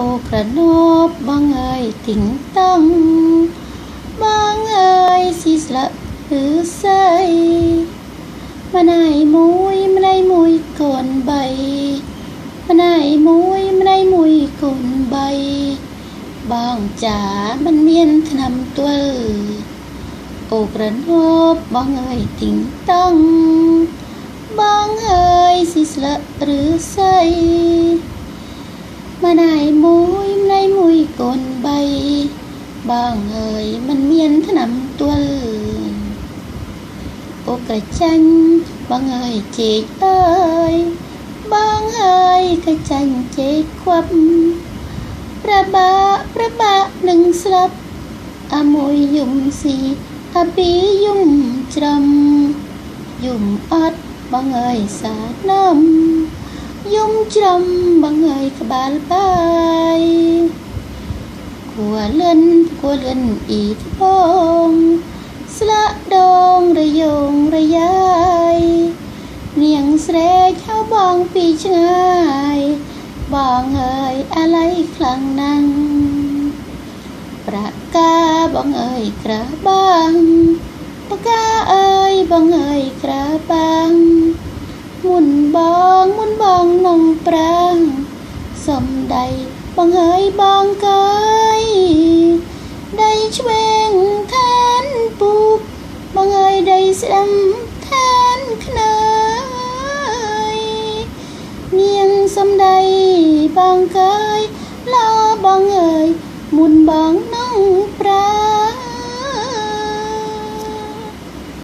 អូក្រណប់បងអើយទីងតង់បងអើយស៊ីស្លាក់ឬស្អីម្នៃមួយម្នៃមួយកូនបីម្នៃមួយម្នៃមួយកូនបីបងចាមិនមានថ្នាំទល់អូក្រណប់បងអើយទីងតង់បងអើយស៊ីស្លាក់ឬស្អី ម្នៃមួយម្នៃមួយកូនបីបងអើយមិនមានថ្នាំទល់អូក្រចាញ់បងអើយជែកអើយបងអើយក្រចាញ់ជែកខ្វាប់ប្របាប្របានឹងស្លាប់អាមួយយំស៊ីអាពីរយំច្រំយំអត់បងអើយសានំ យំច្រំបងអើយក្បាលបាយគួលិនគួលិនអ៊ីត្បងស្លាក់ដងរយងរយាយនាងស្រែកហៅបងពីឆ្ងាយបងអើយអាឡ័យខ្លាំងណាស់ប្រាកាបងអើយក្រាបាំងបកាអើយបងអើយក្រាបាំង មុនបងមុនបងនំប្រាំងសំដៃបងអើយបងកើយដៃឆ្វេងឋានពូកបងអើយដៃស្ដាំឋានខ្នើយនាងសំដៃបងកើយឡោបងអើយមុនបង